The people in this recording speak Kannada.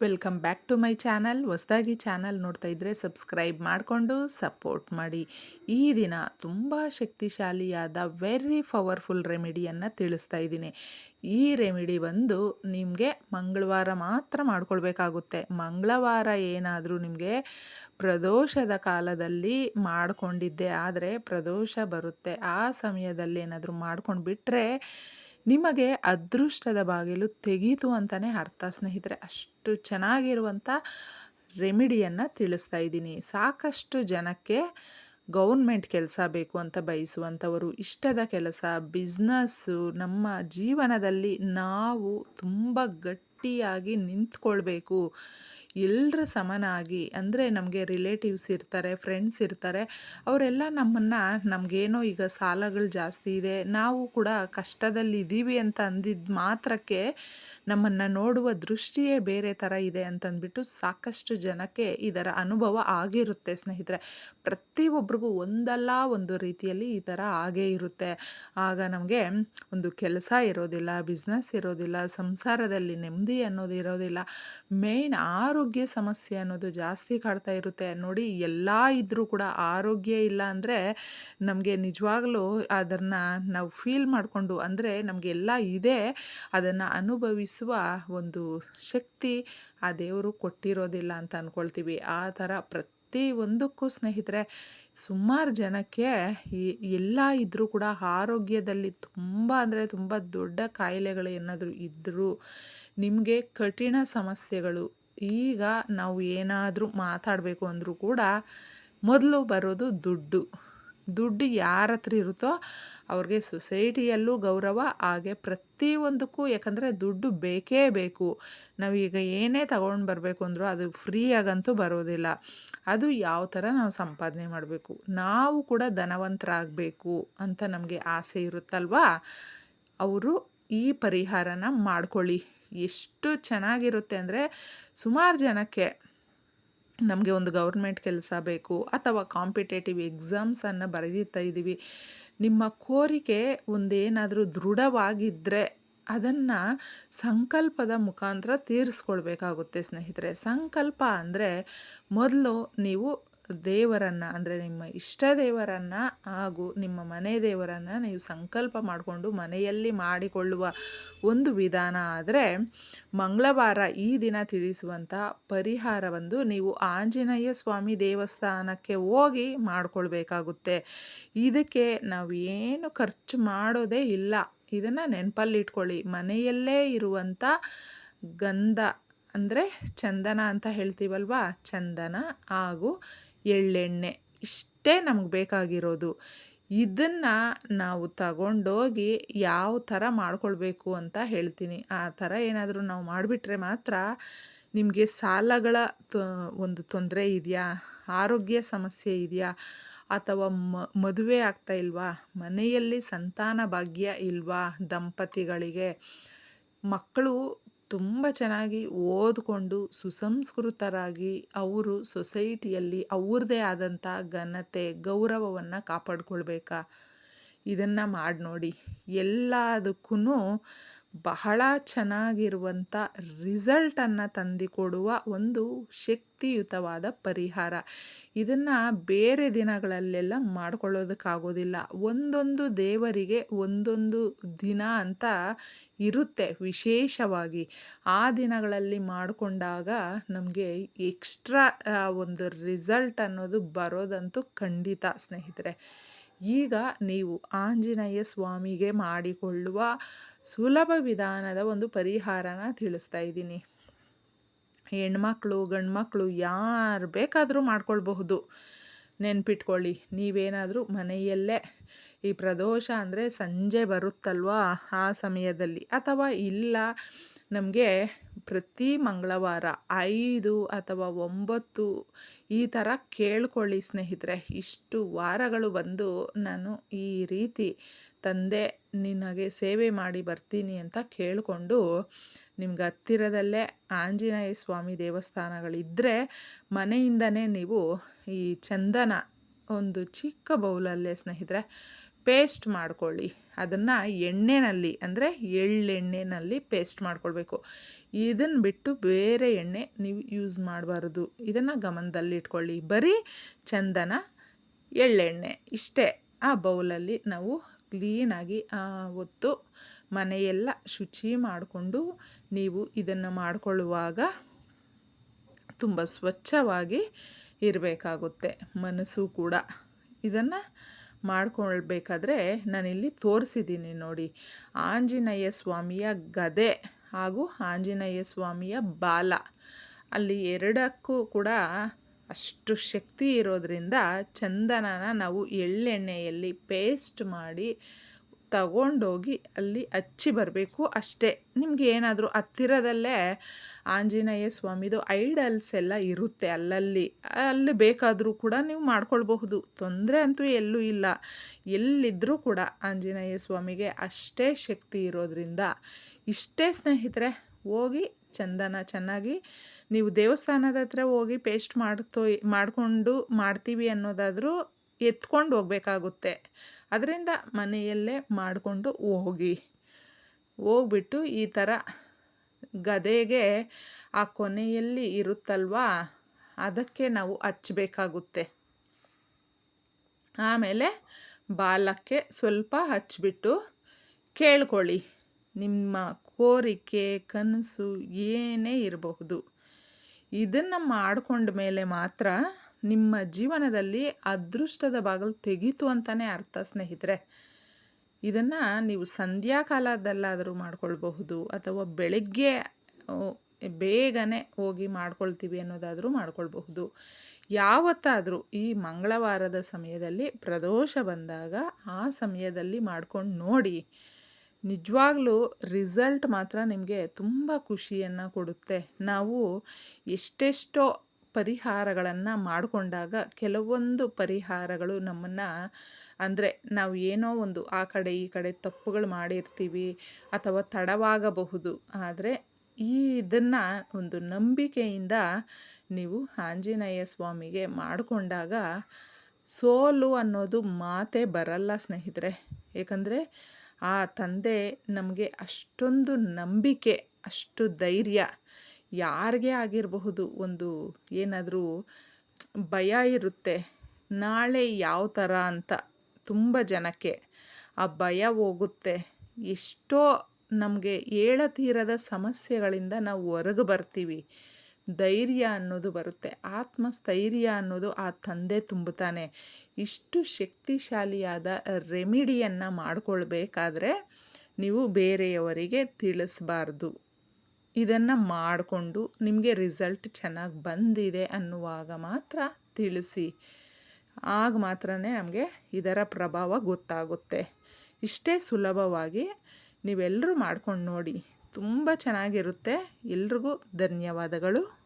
Welcome back to my channel. ಹೊಸದಾಗಿ ಚಾನಲ್ ನೋಡ್ತಾ ಇದ್ದರೆ ಸಬ್ಸ್ಕ್ರೈಬ್ ಮಾಡಿಕೊಂಡು ಸಪೋರ್ಟ್ ಮಾಡಿ. ಈ ದಿನ ತುಂಬ ಶಕ್ತಿಶಾಲಿಯಾದ ವೆರಿ ಪವರ್ಫುಲ್ ರೆಮಿಡಿಯನ್ನು ತಿಳಿಸ್ತಾ ಇದ್ದೀನಿ. ಈ ರೆಮಿಡಿ ಬಂದು ನಿಮಗೆ ಮಂಗಳವಾರ ಮಾತ್ರ ಮಾಡ್ಕೊಳ್ಬೇಕಾಗುತ್ತೆ. ಮಂಗಳವಾರ ಏನಾದರೂ ನಿಮಗೆ ಪ್ರದೋಷದ ಕಾಲದಲ್ಲಿ ಮಾಡಿಕೊಂಡಿದ್ದೆ ಆದರೆ ಪ್ರದೋಷ ಬರುತ್ತೆ. ಆ ಸಮಯದಲ್ಲಿ ಏನಾದರೂ ಮಾಡ್ಕೊಂಡು ಬಿಟ್ಟರೆ ನಿಮಗೆ ಅದೃಷ್ಟದ ಬಾಗಿಲು ತೆಗೀತು ಅಂತಲೇ ಅರ್ಥ. ಸ್ನೇಹಿತರೆ, ಅಷ್ಟು ಚೆನ್ನಾಗಿರುವಂಥ ರೆಮಿಡಿಯನ್ನು ತಿಳಿಸ್ತಾ ಇದ್ದೀನಿ. ಸಾಕಷ್ಟು ಜನಕ್ಕೆ ಗೌರ್ಮೆಂಟ್ ಕೆಲಸ ಬೇಕು ಅಂತ ಬಯಸುವಂಥವರು, ಇಷ್ಟದ ಕೆಲಸ, ಬಿಸ್ನೆಸ್ಸು, ನಮ್ಮ ಜೀವನದಲ್ಲಿ ನಾವು ತುಂಬ ಗಟ್ಟಿಯಾಗಿ ನಿಂತ್ಕೊಳ್ಬೇಕು. ಎಲ್ಲರ ಸಮನಾಗಿ ಅಂದರೆ ನಮಗೆ ರಿಲೇಟಿವ್ಸ್ ಇರ್ತಾರೆ ಫ್ರೆಂಡ್ಸ್ ಇರ್ತಾರೆ, ಅವರೆಲ್ಲ ನಮ್ಮನ್ನು ನಮಗೇನೋ ಈಗ ಸಾಲಗಳು ಜಾಸ್ತಿ ಇದೆ, ನಾವು ಕೂಡ ಕಷ್ಟದಲ್ಲಿ ಇದ್ದೀವಿ ಅಂತ ಅಂದಿದ್ದ ಮಾತ್ರಕ್ಕೆ ನಮ್ಮನ್ನು ನೋಡುವ ದೃಷ್ಟಿಯೇ ಬೇರೆ ಥರ ಇದೆ ಅಂತಂದ್ಬಿಟ್ಟು ಸಾಕಷ್ಟು ಜನಕ್ಕೆ ಇದರ ಅನುಭವ ಆಗಿರುತ್ತೆ ಸ್ನೇಹಿತರೆ. ಪ್ರತಿಯೊಬ್ಬರಿಗೂ ಒಂದಲ್ಲ ಒಂದು ರೀತಿಯಲ್ಲಿ ಈ ಥರ ಆಗೇ ಇರುತ್ತೆ. ಆಗ ನಮಗೆ ಒಂದು ಕೆಲಸ ಇರೋದಿಲ್ಲ ಬಿಸ್ನೆಸ್ ಇರೋದಿಲ್ಲ, ಸಂಸಾರದಲ್ಲಿ ನೆಮ್ಮದಿ ಅನ್ನೋದು ಇರೋದಿಲ್ಲ. ಮೇಯ್ನ್ ಆರೋಗ್ಯ ಸಮಸ್ಯೆ ಅನ್ನೋದು ಜಾಸ್ತಿ ಕಾಡ್ತಾ ಇರುತ್ತೆ ನೋಡಿ, ಎಲ್ಲ ಇದ್ದರೂ ಕೂಡ ಆರೋಗ್ಯ ಇಲ್ಲ ಅಂದರೆ ನಮಗೆ ನಿಜವಾಗ್ಲೂ ಅದನ್ನು ನಾವು ಫೀಲ್ ಮಾಡಿಕೊಂಡು ಅಂದರೆ ನಮಗೆಲ್ಲ ಇದೆ. ಅದನ್ನು ಅನುಭವಿಸುವ ಒಂದು ಶಕ್ತಿ ಆ ದೇವರು ಕೊಟ್ಟಿರೋದಿಲ್ಲ ಅಂತ ಅಂದ್ಕೊಳ್ತೀವಿ ಆ ಥರ ಪ್ರತಿ ಒಂದಕ್ಕೂ ಸ್ನೇಹಿತರೆ, ಸುಮಾರು ಜನಕ್ಕೆ ಎಲ್ಲ ಇದ್ದರೂ ಕೂಡ ಆರೋಗ್ಯದಲ್ಲಿ ತುಂಬ ಅಂದರೆ ತುಂಬ ದೊಡ್ಡ ಕಾಯಿಲೆಗಳು ಏನಾದರೂ ಇದ್ದರೂ ನಿಮಗೆ ಕಠಿಣ ಸಮಸ್ಯೆಗಳು ಈಗ ನಾವು ಏನಾದರೂ ಮಾತಾಡಬೇಕು ಅಂದರೂ ಕೂಡ ಮೊದಲು ಬರೋದು ದುಡ್ಡು. ದುಡ್ಡು ಯಾರ ಹತ್ರ ಇರುತ್ತೋ ಅವ್ರಿಗೆ ಸೊಸೈಟಿಯಲ್ಲೂ ಗೌರವ, ಹಾಗೆ ಪ್ರತಿಯೊಂದಕ್ಕೂ ಯಾಕಂದರೆ ದುಡ್ಡು ಬೇಕೇ ಬೇಕು. ನಾವೀಗ ಏನೇ ತಗೊಂಡು ಬರಬೇಕು ಅಂದರೂ ಅದು ಫ್ರೀಯಾಗಂತೂ ಬರೋದಿಲ್ಲ. ಅದು ಯಾವ ಥರ ನಾವು ಸಂಪಾದನೆ ಮಾಡಬೇಕು? ನಾವು ಕೂಡ ಧನವಂತರಾಗಬೇಕು ಅಂತ ನಮಗೆ ಆಸೆ ಇರುತ್ತಲ್ವಾ? ಅವರು ಈ ಪರಿಹಾರನ ಮಾಡ್ಕೊಳ್ಳಿ. ಎಷ್ಟು ಚೆನ್ನಾಗಿರುತ್ತೆ ಅಂದರೆ ಸುಮಾರು ಜನಕ್ಕೆ ನಮಗೆ ಒಂದು ಗೌರ್ಮೆಂಟ್ ಕೆಲಸ ಬೇಕು ಅಥವಾ ಕಾಂಪಿಟೇಟಿವ್ ಎಕ್ಸಾಮ್ಸನ್ನು ಬರೀತಾ ಇದ್ದೀವಿ. ನಿಮ್ಮ ಕೋರಿಕೆ ಒಂದೇನಾದರೂ ದೃಢವಾಗಿದ್ದರೆ ಅದನ್ನು ಸಂಕಲ್ಪದ ಮುಖಾಂತರ ತೀರಿಸ್ಕೊಳ್ಬೇಕಾಗುತ್ತೆ ಸ್ನೇಹಿತರೆ. ಸಂಕಲ್ಪ ಅಂದರೆ ಮೊದಲು ನೀವು ದೇವರನ್ನು, ಅಂದರೆ ನಿಮ್ಮ ಇಷ್ಟ ದೇವರನ್ನು ಹಾಗೂ ನಿಮ್ಮ ಮನೆ ದೇವರನ್ನು ನೀವು ಸಂಕಲ್ಪ ಮಾಡಿಕೊಂಡು ಮನೆಯಲ್ಲಿ ಮಾಡಿಕೊಳ್ಳುವ ಒಂದು ವಿಧಾನ ಆದರೆ, ಮಂಗಳವಾರ ಈ ದಿನ ತಿಳಿಸುವಂಥ ಪರಿಹಾರವಂದು ನೀವು ಆಂಜನೇಯ ಸ್ವಾಮಿ ದೇವಸ್ಥಾನಕ್ಕೆ ಹೋಗಿ ಮಾಡಿಕೊಳ್ಬೇಕಾಗುತ್ತೆ. ಇದಕ್ಕೆ ನಾವು ಏನು ಖರ್ಚು ಮಾಡೋದೇ ಇಲ್ಲ. ಇದನ್ನು ನೆನಪಲ್ಲಿಟ್ಕೊಳ್ಳಿ. ಮನೆಯಲ್ಲೇ ಇರುವಂಥ ಗಂಧ ಅಂದರೆ ಚಂದನ ಅಂತ ಹೇಳ್ತೀವಲ್ವಾ? ಚಂದನ ಹಾಗೂ ಎಳ್ಳೆಣ್ಣೆ ಇಷ್ಟೇ ನಮ್ಗೆ ಬೇಕಾಗಿರೋದು. ಇದನ್ನು ನಾವು ತಗೊಂಡೋಗಿ ಯಾವ ಥರ ಮಾಡ್ಕೊಳ್ಬೇಕು ಅಂತ ಹೇಳ್ತೀನಿ. ಆ ಥರ ಏನಾದರೂ ನಾವು ಮಾಡಿಬಿಟ್ರೆ ಮಾತ್ರ ನಿಮಗೆ ಸಾಲಗಳ ಒಂದು ತೊಂದರೆ ಇದೆಯಾ? ಆರೋಗ್ಯ ಸಮಸ್ಯೆ ಇದೆಯಾ? ಅಥವಾ ಮದುವೆ ಆಗ್ತಾ ಇಲ್ವಾ? ಮನೆಯಲ್ಲಿ ಸಂತಾನ ಭಾಗ್ಯ ಇಲ್ವಾ? ದಂಪತಿಗಳಿಗೆ ಮಕ್ಕಳು ತುಂಬ ಚೆನ್ನಾಗಿ ಓದಿಕೊಂಡು ಸುಸಂಸ್ಕೃತರಾಗಿ ಅವರು ಸೊಸೈಟಿಯಲ್ಲಿ ಅವ್ರದ್ದೇ ಆದಂಥ ಘನತೆ, ಗೌರವವನ್ನು ಕಾಪಾಡ್ಕೊಳ್ಬೇಕಾ? ಇದನ್ನು ಮಾಡಿ ನೋಡಿ ಎಲ್ಲದಕ್ಕೂ ಬಹಳ ಚೆನ್ನಾಗಿರುವಂಥ ರಿಸಲ್ಟನ್ನು ತಂದಿಕೊಡುವ ಒಂದು ಶಕ್ತಿಯುತವಾದ ಪರಿಹಾರ. ಇದನ್ನು ಬೇರೆ ದಿನಗಳಲ್ಲೆಲ್ಲ ಮಾಡ್ಕೊಳ್ಳೋದಕ್ಕಾಗೋದಿಲ್ಲ. ಒಂದೊಂದು ದೇವರಿಗೆ ಒಂದೊಂದು ದಿನ ಅಂತ ಇರುತ್ತೆ ವಿಶೇಷವಾಗಿ. ಆ ದಿನಗಳಲ್ಲಿ ಮಾಡಿಕೊಂಡಾಗ ನಮಗೆ ಎಕ್ಸ್ಟ್ರಾ ಒಂದು ರಿಸಲ್ಟ್ ಅನ್ನೋದು ಬರೋದಂತೂ ಖಂಡಿತ ಸ್ನೇಹಿತರೆ. ಈಗ ನೀವು ಆಂಜನೇಯ ಸ್ವಾಮಿಗೆ ಮಾಡಿಕೊಳ್ಳುವ ಸುಲಭ ವಿಧಾನದ ಒಂದು ಪರಿಹಾರನ ತಿಳಿಸ್ತಾ ಇದ್ದೀನಿ. ಹೆಣ್ಮಕ್ಳು, ಗಂಡ್ಮಕ್ಳು ಯಾರು ಬೇಕಾದರೂ ಮಾಡ್ಕೊಳ್ಬಹುದು. ನೆನ್ಪಿಟ್ಕೊಳ್ಳಿ, ನೀವೇನಾದರೂ ಮನೆಯಲ್ಲೇ ಈ ಪ್ರದೋಷ ಅಂದರೆ ಸಂಜೆ ಬರುತ್ತಲ್ವಾ ಆ ಸಮಯದಲ್ಲಿ? ಅಥವಾ ಇಲ್ಲ ನಮಗೆ ಪ್ರತಿ ಮಂಗಳವಾರ ಐದು ಅಥವಾ ಒಂಬತ್ತು ಈ ಥರ ಕೇಳ್ಕೊಳ್ಳಿ ಸ್ನೇಹಿತರೆ. ಇಷ್ಟು ವಾರಗಳು ಬಂದು ನಾನು ಈ ರೀತಿ ತಂದೆ ನಿನಗೆ ಸೇವೆ ಮಾಡಿ ಬರ್ತೀನಿ ಅಂತ ಕೇಳಿಕೊಂಡು ನಿಮ್ಗೆ ಹತ್ತಿರದಲ್ಲೇ ಆಂಜನೇಯ ಸ್ವಾಮಿ ದೇವಸ್ಥಾನಗಳಿದ್ದರೆ ಮನೆಯಿಂದನೇ ನೀವು ಈ ಚಂದನ ಒಂದು ಚಿಕ್ಕ ಬೌಲಲ್ಲೇ ಸ್ನೇಹಿತರೆ ಪೇಸ್ಟ್ ಮಾಡ್ಕೊಳ್ಳಿ. ಅದನ್ನು ಎಣ್ಣೆನಲ್ಲಿ, ಅಂದರೆ ಎಳ್ಳೆಣ್ಣೆನಲ್ಲಿ ಪೇಸ್ಟ್ ಮಾಡ್ಕೊಳ್ಬೇಕು. ಇದನ್ನು ಬಿಟ್ಟು ಬೇರೆ ಎಣ್ಣೆ ನೀವು ಯೂಸ್ ಮಾಡಬಾರ್ದು. ಇದನ್ನು ಗಮನದಲ್ಲಿ ಇಟ್ಕೊಳ್ಳಿ. ಬರೀ ಚಂದನ ಎಳ್ಳೆಣ್ಣೆ. ಇಷ್ಟೇ. ಆ ಬೌಲಲ್ಲಿ ನಾವು ಕ್ಲೀನಾಗಿ ಹೊತ್ತು ಮನೆಯೆಲ್ಲ ಶುಚಿ ಮಾಡಿಕೊಂಡು ನೀವು ಇದನ್ನು ಮಾಡಿಕೊಳ್ಳುವಾಗ ತುಂಬ ಸ್ವಚ್ಛವಾಗಿ ಇರಬೇಕಾಗುತ್ತೆ ಮನಸ್ಸು ಕೂಡ. ಇದನ್ನು ಮಾಡ್ಕೊಳ್ಬೇಕಾದ್ರೆ ನಾನಿಲ್ಲಿ ತೋರಿಸಿದ್ದೀನಿ ನೋಡಿ. ಆಂಜನೇಯ ಸ್ವಾಮಿಯ ಗದೆ ಹಾಗೂ ಆಂಜನೇಯ ಸ್ವಾಮಿಯ ಬಾಲ. ಅಲ್ಲಿ ಎರಡಕ್ಕೂ ಕೂಡ ಅಷ್ಟು ಶಕ್ತಿ ಇರೋದರಿಂದ ಚಂದನನ ನಾವು ಎಳ್ಳೆಣ್ಣೆಯಲ್ಲಿ ಪೇಸ್ಟ್ ಮಾಡಿ ತಗೊಂಡೋಗಿ ಅಲ್ಲಿ ಹಚ್ಚಿ ಬರಬೇಕು ಅಷ್ಟೇ. ನಿಮಗೆ ಏನಾದರೂ ಹತ್ತಿರದಲ್ಲೇ ಆಂಜನೇಯ ಸ್ವಾಮಿದು ಐಡಲ್ಸ್ ಎಲ್ಲ ಇರುತ್ತೆ ಅಲ್ಲಲ್ಲಿ. ಅಲ್ಲಿ ಬೇಕಾದರೂ ಕೂಡ ನೀವು ಮಾಡ್ಕೊಳ್ಬಹುದು. ತೊಂದರೆ ಅಂತೂ ಎಲ್ಲೂ ಇಲ್ಲ. ಎಲ್ಲಿದ್ದರೂ ಕೂಡ ಆಂಜನೇಯ ಸ್ವಾಮಿಗೆ ಅಷ್ಟೇ ಶಕ್ತಿ ಇರೋದ್ರಿಂದ ಇಷ್ಟೇ ಸ್ನೇಹಿತರೆ, ಹೋಗಿ ಚಂದನ ಚೆನ್ನಾಗಿ ನೀವು ದೇವಸ್ಥಾನದ ಹತ್ರ ಹೋಗಿ ಪೇಸ್ಟ್ ಮಾಡ್ತೋ ಮಾಡಿಕೊಂಡು ಮಾಡ್ತೀವಿ ಅನ್ನೋದಾದರೂ ಎತ್ಕೊಂಡು ಹೋಗ್ಬೇಕಾಗುತ್ತೆ. ಅದರಿಂದ ಮನೆಯಲ್ಲೇ ಮಾಡಿಕೊಂಡು ಹೋಗಿ. ಹೋಗ್ಬಿಟ್ಟು ಈ ಥರ ಗದೆಗೆ ಆ ಕೊನೆಯಲ್ಲಿ ಇರುತ್ತಲ್ವಾ? ಅದಕ್ಕೆ ನಾವು ಹಚ್ಚಬೇಕಾಗುತ್ತೆ ಆಮೇಲೆ ಬಾಲಕ್ಕೆ ಸ್ವಲ್ಪ ಹಚ್ಚಿಬಿಟ್ಟು ಕೇಳ್ಕೊಳ್ಳಿ. ನಿಮ್ಮ ಕೋರಿಕೆ, ಕನಸು ಏನೇ ಇರಬಹುದು. ಇದನ್ನು ಮಾಡಿಕೊಂಡ ಮೇಲೆ ಮಾತ್ರ ನಿಮ್ಮ ಜೀವನದಲ್ಲಿ ಅದೃಷ್ಟದ ಬಾಗಿಲು ತೆಗೀತು ಅಂತಲೇ ಅರ್ಥ, ಸ್ನೇಹಿತರೆ. ಇದನ್ನು ನೀವು ಸಂಧ್ಯಾಕಾಲದಲ್ಲಾದರೂ ಮಾಡ್ಕೊಳ್ಬಹುದು, ಅಥವಾ ಬೆಳಗ್ಗೆ ಬೇಗನೆ ಹೋಗಿ ಮಾಡ್ಕೊಳ್ತೀವಿ ಅನ್ನೋದಾದರೂ ಮಾಡ್ಕೊಳ್ಬಹುದು. ಯಾವತ್ತಾದರೂ ಈ ಮಂಗಳವಾರದ ಸಮಯದಲ್ಲಿ ಪ್ರದೋಷ ಬಂದಾಗ ಆ ಸಮಯದಲ್ಲಿ ಮಾಡ್ಕೊಂಡು ನೋಡಿ. ನಿಜವಾಗ್ಲೂ ರಿಸಲ್ಟ್ ಮಾತ್ರ ನಿಮಗೆ ತುಂಬ ಖುಷಿಯನ್ನು ಕೊಡುತ್ತೆ. ನಾವು ಎಷ್ಟೆಷ್ಟೋ ಪರಿಹಾರಗಳನ್ನು ಮಾಡಿಕೊಂಡಾಗ ಕೆಲವೊಂದು ಪರಿಹಾರಗಳು ನಮ್ಮನ್ನು, ಅಂದರೆ ನಾವು ಏನೋ ಒಂದು ಆ ಕಡೆ ಈ ಕಡೆ ತಪ್ಪುಗಳು ಮಾಡಿರ್ತೀವಿ ಅಥವಾ ತಡವಾಗಬಹುದು. ಆದರೆ ಈ ಇದನ್ನು ಒಂದು ನಂಬಿಕೆಯಿಂದ ನೀವು ಆಂಜನೇಯ ಸ್ವಾಮಿಗೆ ಮಾಡಿಕೊಂಡಾಗ ಸೋಲು ಅನ್ನೋದು ಮಾತೇ ಬರಲ್ಲ ಸ್ನೇಹಿತರೆ. ಏಕೆಂದರೆ ಆ ತಂದೆ ನಮಗೆ ಅಷ್ಟೊಂದು ನಂಬಿಕೆ, ಅಷ್ಟು ಧೈರ್ಯ ಯಾರಿಗೇ ಆಗಿರಬಹುದು ಒಂದು ಏನಾದರೂ ಭಯ ಇರುತ್ತೆ. ನಾಳೆ ಯಾವ ಥರ ಅಂತ ತುಂಬ ಜನಕ್ಕೆ ಆ ಭಯ ಹೋಗುತ್ತೆ. ಎಷ್ಟೋ ನಮಗೆ ಏಳತೀರದ ಸಮಸ್ಯೆಗಳಿಂದ ನಾವು ಹೊರಗೆ ಬರ್ತೀವಿ. ಧೈರ್ಯ ಅನ್ನೋದು ಬರುತ್ತೆ. ಆತ್ಮಸ್ಥೈರ್ಯ ಅನ್ನೋದು ಆ ತಂದೆ ತುಂಬುತ್ತಾನೆ. ಇಷ್ಟು ಶಕ್ತಿಶಾಲಿಯಾದ ರೆಮಿಡಿಯನ್ನು ಮಾಡಿಕೊಳ್ಬೇಕಾದ್ರೆ ನೀವು ಬೇರೆಯವರಿಗೆ ತಿಳಿಸ್ಬಾರ್ದು. ಇದನ್ನು ಮಾಡಿಕೊಂಡು ನಿಮಗೆ ರಿಸಲ್ಟ್ ಚೆನ್ನಾಗಿ ಬಂದಿದೆ ಅನ್ನುವಾಗ ಮಾತ್ರ ತಿಳಿಸಿ. ಆಗ ಮಾತ್ರ ನಮಗೆ ಇದರ ಪ್ರಭಾವ ಗೊತ್ತಾಗುತ್ತೆ. ಇಷ್ಟೇ ಸುಲಭವಾಗಿ ನೀವೆಲ್ಲರೂ ಮಾಡ್ಕೊಂಡು ನೋಡಿ. ತುಂಬ ಚೆನ್ನಾಗಿರುತ್ತೆ. ಎಲ್ರಿಗೂ ಧನ್ಯವಾದಗಳು.